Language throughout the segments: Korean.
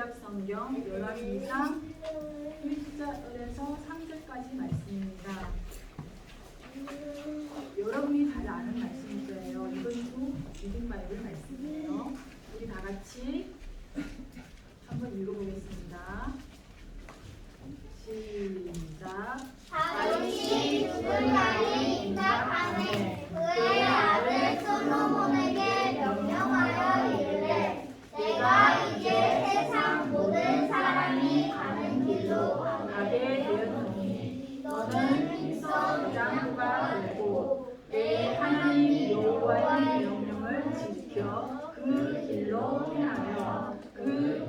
구약 성경 열왕기상 1절에서 3절까지 말씀입니다. 여러분이 잘 아는 말씀일 거예요. 이것도 리딩 바이블 말씀이에요. 우리 다 같이 한번 읽어보겠습니다. 시작. 다윗이 죽은 날이 임박하매 그의 아들 솔로몬에게 명령하여 이르되 내가 이제 세상 모든 사람이 가는 길로 가게 되었노니 너는 힘써 무장부가 되고 내 하나님 여호와의 명령을 지켜 그 길로 행하여 그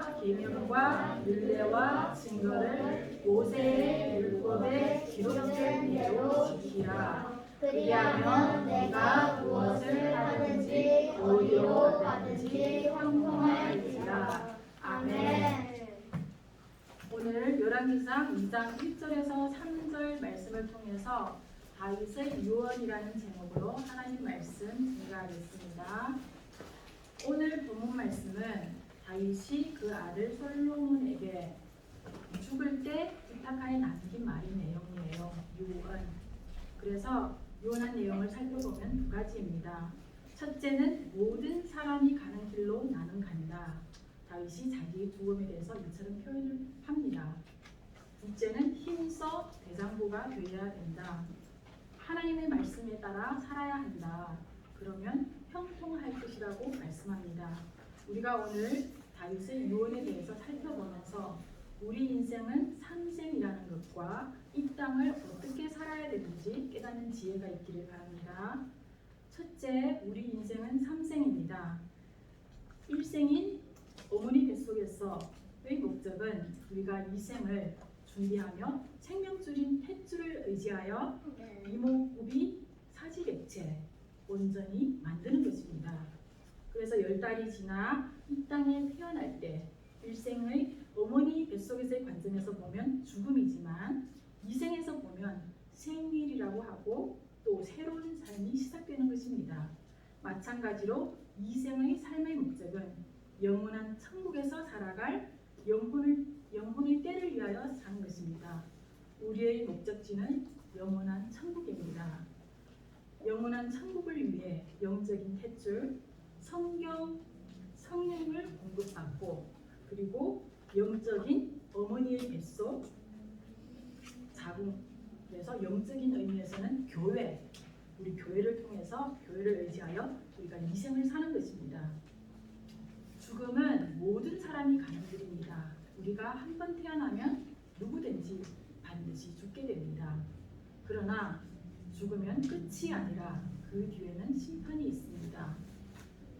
법률과 계명과 율례와 증거를 모세의 율법에 기록된 대로 지키라 그리하면 내가 무엇을 하든지 어디로 가든지 형통할지라 아멘. 오늘 열왕기상 2장 1절에서 3절 말씀을 통해서 다윗의 유언이라는 제목으로 하나님 말씀 증가하겠습니다. 오늘 본문 말씀은 다윗이 그 아들 솔로몬에게 죽을 때 부탁하에 남긴 말의 내용이에요. 유언. 그래서 유언한 내용을 살펴보면 두 가지입니다. 첫째는 모든 사람이 가는 길로 나는 간다. 다윗이 자기의 죽음에 대해서 이처럼 표현을 합니다. 둘째는 힘써 대장부가 되어야 된다. 하나님의 말씀에 따라 살아야 한다. 그러면 형통할 것이라고 말씀합니다. 우리가 오늘 다윗의 유언에 대해서 살펴보면서 우리 인생은 삼생이라는 것과 이 땅을 어떻게 살아야 되는지 깨닫는 지혜가 있기를 바랍니다. 첫째, 우리 인생은 삼생입니다. 일생인 어머니 뱃속에서의 목적은 우리가 이 생을 준비하며 생명줄인 탯줄을 의지하여 이목구비 사지객체 온전히 만드는 것입니다. 그래서 열 달이 지나 이 땅에 태어날 때 일생의 어머니 뱃속에서의 관점에서 보면 죽음이지만 이생에서 보면 생일이라고 하고 또 새로운 삶이 시작되는 것입니다. 마찬가지로 이생의 삶의 목적은 영원한 천국에서 살아갈 영혼을 영혼의 때를 위하여 사는 것입니다. 우리의 목적지는 영원한 천국입니다. 영원한 천국을 위해 영적인 탯줄, 성경, 성령을 공급받고 그리고 영적인 어머니의 뱃속 자궁 그래서 영적인 의미에서는 교회 우리 교회를 통해서 교회를 의지하여 우리가 이 생을 사는 것입니다. 죽음은 모든 사람이 가는 길입니다. 우리가 한 번 태어나면 누구든지 반드시 죽게 됩니다. 그러나 죽으면 끝이 아니라 그 뒤에는 심판이 있습니다.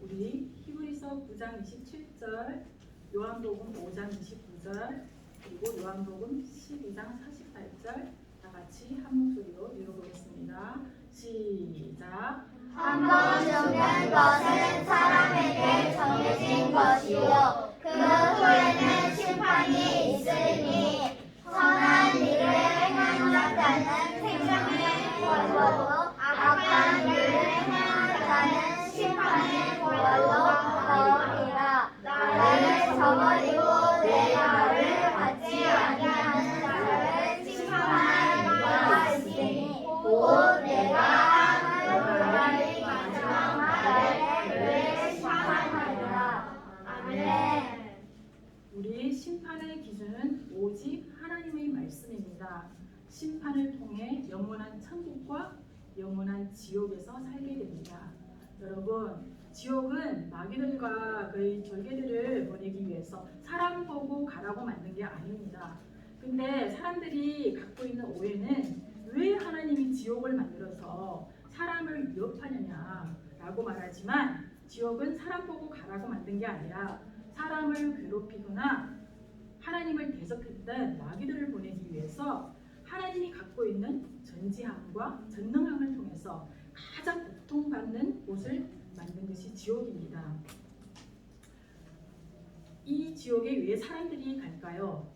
우리 히브리서 9장 27절, 요한복음 5장 29절, 그리고 요한복음 12장 48절 다 같이 한 목소리로 읽어보겠습니다. 시작. 한번 죽는 것은 사람에게 정해진 것이요 그 후에는 심판이 있으니 선한 일을 행하는 자는 생명의 벌로 악한 일을 행하는 자는 심판의 벌로 거리라 나를 저버리고 내 말을 받지 아니하는 자를 심판할 이가 있으니 곧 내가 하늘 불말이 마지막 날에 그를 심판하리라 아멘 우리 심판의 기준은 오직 하나님의 말씀입니다. 심판을 통해 영원한 천국과 영원한 지옥에서 살게 됩니다. 여러분, 지옥은 마귀들과 그의 절개들을 보내기 위해서 사람 보고 가라고 만든 게 아닙니다. 근데 사람들이 갖고 있는 오해는 왜 하나님이 지옥을 만들어서 사람을 위협하느냐라고 말하지만 지옥은 사람 보고 가라고 만든 게 아니라 사람을 괴롭히거나 하나님을 대적했던 마귀들을 보내기 위해서 하나님이 갖고 있는 전지함과 전능함을 통해서 가장 고통받는 곳을 만든 것이 지옥입니다. 이 지옥에 왜 사람들이 갈까요?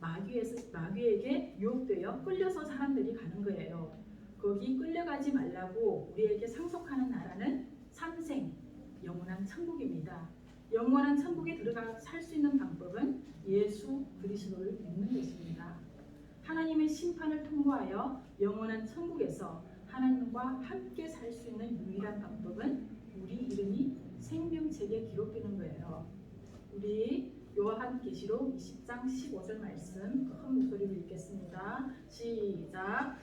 마귀에서, 마귀에게 유혹되어 끌려서 사람들이 가는 거예요. 거기 끌려가지 말라고 우리에게 상속하는 나라는 삼생 영원한 천국입니다. 영원한 천국에 들어가 살 수 있는 방법은 예수 그리스도를 믿는 것입니다. 하나님의 심판을 통과하여 영원한 천국에서 하나님과 함께 살 수 있는 유일한 방법은 우리 이름이 생명책에 기록되는 거예요. 우리 요한계시록 20장 15절 말씀 큰 목소리로 읽겠습니다. 시작.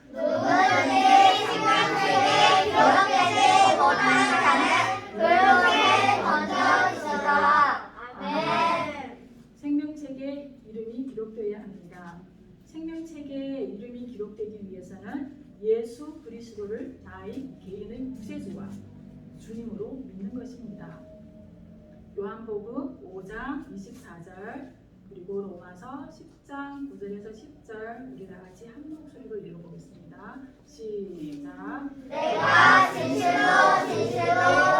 기록되기 위해서는 예수 그리스도를 나의 개인의 구세주와 주님으로 믿는 것입니다. 요한복음 5장 24절 그리고 로마서 10장 9절에서 10절 우리 다 같이 한 목소리로 읽어보겠습니다. 시작. 내가 진실로 진실로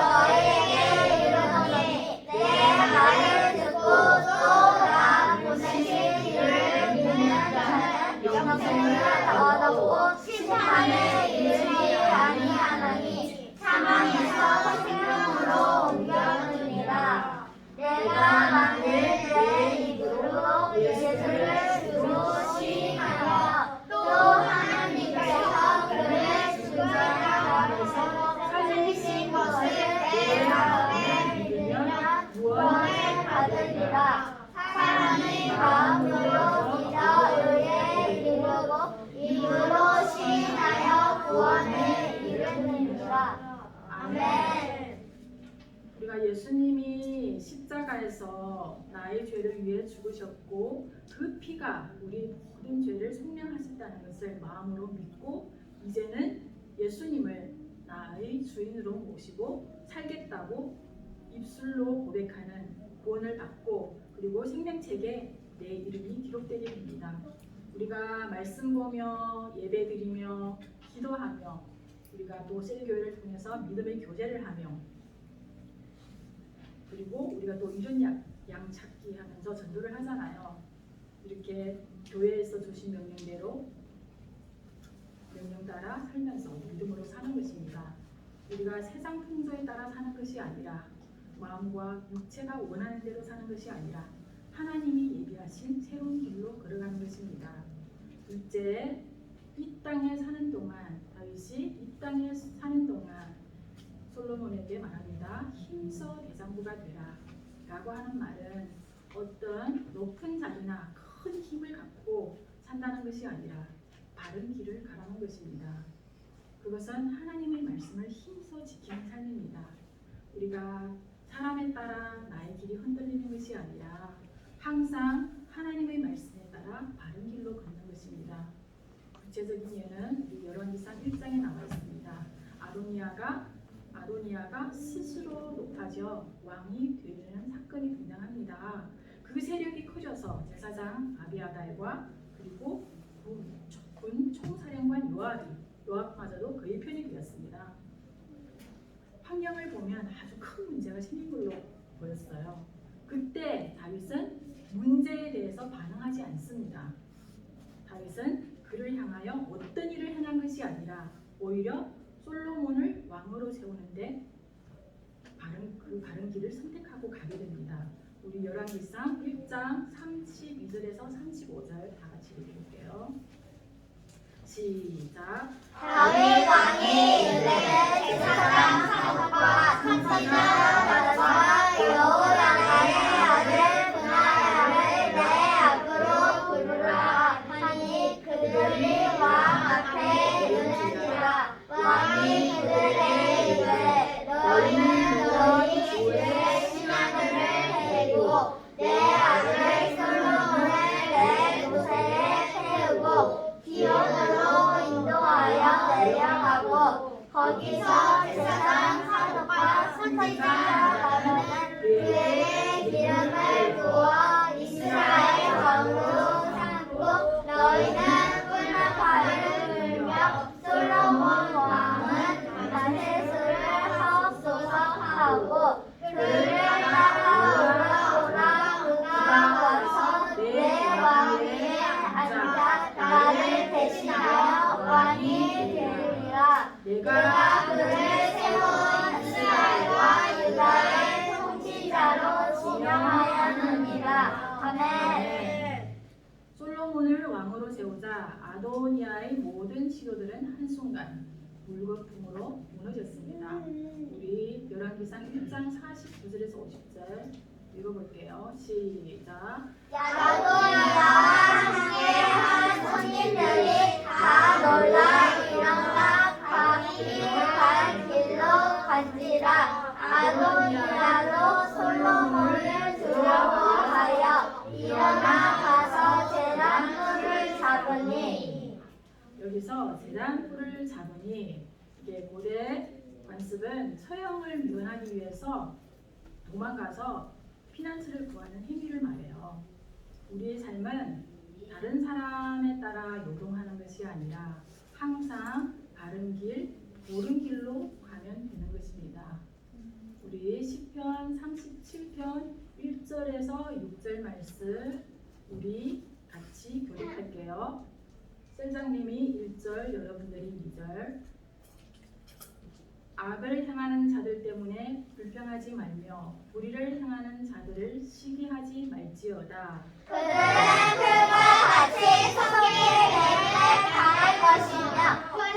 십자가에서 나의 죄를 위해 죽으셨고 그 피가 우리 모든 죄를 속량하셨다는 것을 마음으로 믿고 이제는 예수님을 나의 주인으로 모시고 살겠다고 입술로 고백하는 구원을 받고 그리고 생명책에 내 이름이 기록되게 됩니다. 우리가 말씀 보며 예배 드리며 기도하며 우리가 또 셀교회를 통해서 믿음의 교제를 하며 그리고 우리가 또 이런 양, 양 찾기 하면서 전도를 하잖아요. 이렇게 교회에서 주신 명령대로 명령 따라 살면서 믿음으로 사는 것입니다. 우리가 세상 풍조에 따라 사는 것이 아니라 마음과 육체가 원하는 대로 사는 것이 아니라 하나님이 예비하신 새로운 길로 걸어가는 것입니다. 둘째, 이 땅에 사는 동안 다윗이 이 땅에 사는 동안 솔로몬에게 말합니다. 힘써 대장부가 되라. 라고 하는 말은 어떤 높은 자리나 큰 힘을 갖고 산다는 것이 아니라 바른 길을 가라는 것입니다. 그것은 하나님의 말씀을 힘써 지키는 삶입니다. 우리가 사람에 따라 나의 길이 흔들리는 것이 아니라 항상 하나님의 말씀에 따라 바른 길로 걷는 것입니다. 구체적인 예는 우리 열왕기상 1장에 나와 있습니다. 아도니아가 아도니아가 스스로 높아져 왕이 되는 사건이 등장합니다. 그 세력이 커져서 제사장 아비아달과 그리고 군, 군 총사령관 요압이 요압마저도 그의 편이 되었습니다. 환경을 보면 아주 큰 문제가 생긴 걸로 보였어요. 그때 다윗은 문제에 대해서 반응하지 않습니다. 다윗은 그를 향하여 어떤 일을 행한 것이 아니라 오히려 솔로몬을 왕으로 세우는데 바른 그 바른 길을 선택하고 가게 됩니다. 우리 열왕기상 1장 32절에서 35절 다 같이 읽을게요. 시작. 다윗 왕이 이르되 제사장 사독과 선지자 왕으로 세우자 아도니아의 모든 시도들은 한순간 물거품으로 무너졌습니다. 우리 열왕기상 1장 49절에서 50절 읽어볼게요. 시작. 야도니아와 함께한 손님들이 다 놀라 일어나 가기를 갈 길로 간지라 아도니아도 솔로몬을 두려워하여 일어나 여기서 재단 뿔을 잡으니 이게 고대 관습은 처형을 미원하기 위해서 도망가서 피난처를 구하는 행위를 말해요. 우리의 삶은 다른 사람에 따라 요동하는 것이 아니라 항상 바른 길, 옳은 길로 가면 되는 것입니다. 우리 시편 37편 1절에서 6절 말씀 우리 같이 교독할게요. 셀장님이 1절, 여러분들이 2절. 악을 행하는 자들 때문에 불평하지 말며 불의를 행하는 자들을 시기하지 말지어다. 그들은 풀과 같이 소리를 내게 당할 것이며 푸른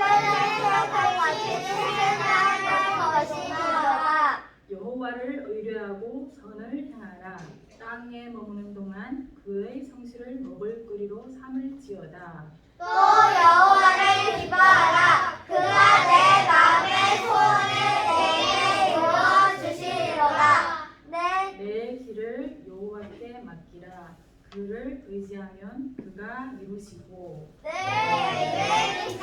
새같이 생각할 것이니라 여호와를 의뢰하고 선을 행하라. 땅에 머무는 동안 그의 성실을 먹을 거리로 삼을지어다. 또 여호와를 기뻐하라. 그가 내 마음의 소원을 내게 이루어 주시리로다. 내내 길을 여호와께 맡기라. 그를 의지하면 그가 이루시고. 내 입에 빛이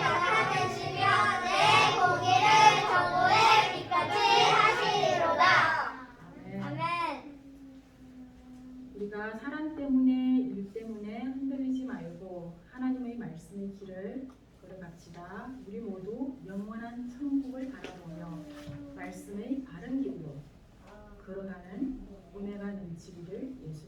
나타내시며 내 고기를 정오의 빛같이 하시리로다. 아멘. 아멘. 우리가 사람 때문에 일 때문에 흔들리지 말고 하나님의 말씀의 길을 걸어갑시다. 우리 모두 영원한 천국을 바라보며 말씀의 바른 길로 걸어가는 은혜가 넘치기를 예수